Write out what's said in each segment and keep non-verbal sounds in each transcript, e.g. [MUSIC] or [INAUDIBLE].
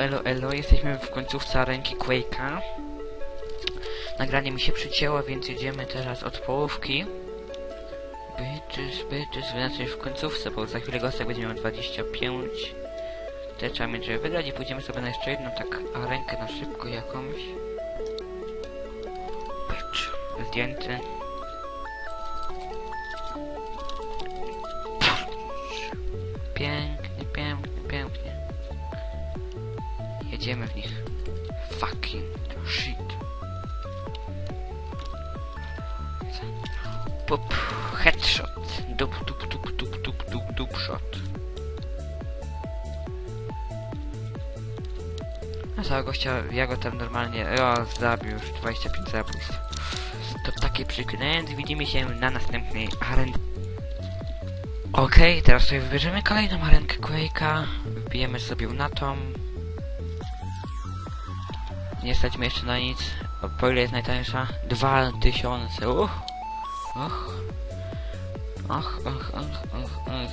elo, elo, jesteśmy w końcówce arenki Quake'a. Nagranie mi się przycięło, więc jedziemy teraz od połówki. Bitches, bitches, znaczy w końcówce, bo za chwilę gostek będzie miał 25. Te trzeba mieć, żeby wygrać i pójdziemy sobie na jeszcze jedną tak arenkę na szybko jakąś. Bitch, zdjęty. Jedziemy w nich. Fucking shit. Pup, headshot. Dup, dup, dup, dup, dup, dup, dup shot. A całego gościa, ja go tam normalnie, o, zabił już 25 zabójstw. To takie przykre, więc widzimy się na następnej arence. Okej, teraz sobie wybierzemy kolejną arenkę Quake'a. Wbijemy sobie na tą. Nie stać mnie jeszcze na nic. Po ile jest najtańsza? 2000. Uch. Och. Och, och, och, och, och.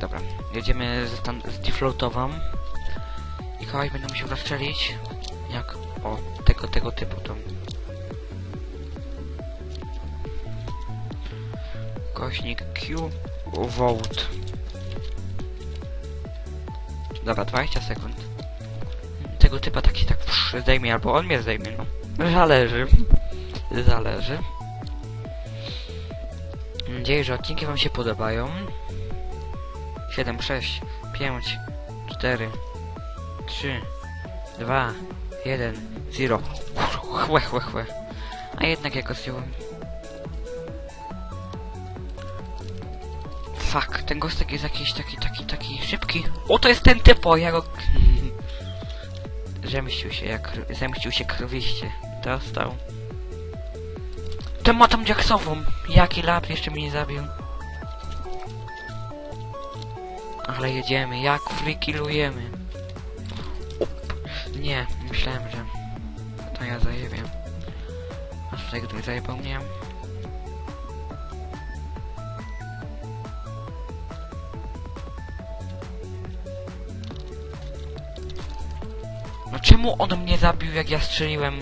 Dobra, jedziemy z, z defloatową. I kogoś będę musiał zastrzelić. Jak o tego, tego typu tą. Kośnik Q Vote. Dobra, 20 sekund. Tego typa tak psz, zdejmie, albo on mnie zdejmie, no. Zależy. Zależy. Mam nadzieję, że odcinki wam się podobają. 7, 6, 5, 4, 3, 2, 1, 0. Chłe, chłe, chłe. A jednak ja go Fuck, ten gostek jest jakiś taki, taki, taki szybki. O, to jest ten typo, ja go... Zemścił się, jak... Zemścił się krwiście. Dostał. Ten ma tam. Jaki lap jeszcze mnie nie zabił. Ale jedziemy, jak freakillujemy. Up. Nie, myślałem, że... To ja zajebię. Aż tutaj zajebał mnie. No czemu on mnie zabił, jak ja strzeliłem?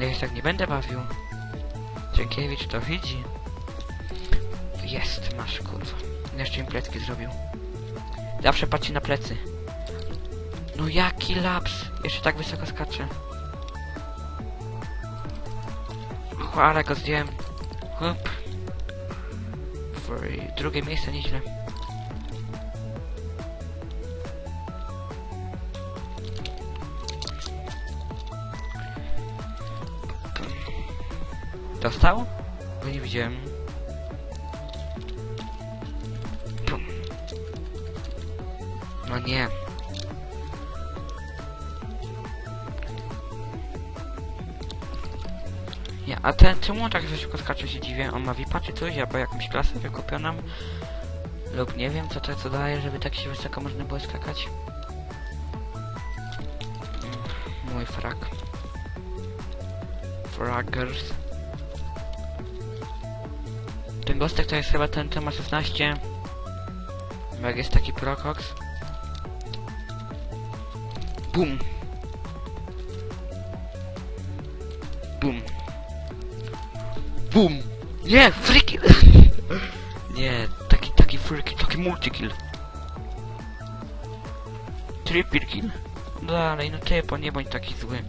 Ja się tak nie będę bawił. Dziękiewicz to widzi. Jest, masz kurwa. Jeszcze mi plecki zrobił. Zawsze patrzy na plecy. No jaki laps! Jeszcze tak wysoko skacze. Ale go zdjąłem. Hup. Drugie miejsce nieźle. Dostał? Bo nie widziałem. No nie. Nie, a ten, czemu on tak szybko skacze się dziwię? On ma VIPa czy coś, albo jakąś klasę wykupioną? Lub nie wiem, co to co daje, żeby tak się wysoko można było skakać. Mój frak. Fraggers. Ten gostek to jest chyba ten, co ma 16. Bo Jak jest taki Procox. Bum. Bum. Bum. Nie, free kill. [LAUGHS] Nie, taki, taki free kill, taki multi-kill. Triple kill. Dalej, no typo, nie bądź taki zły.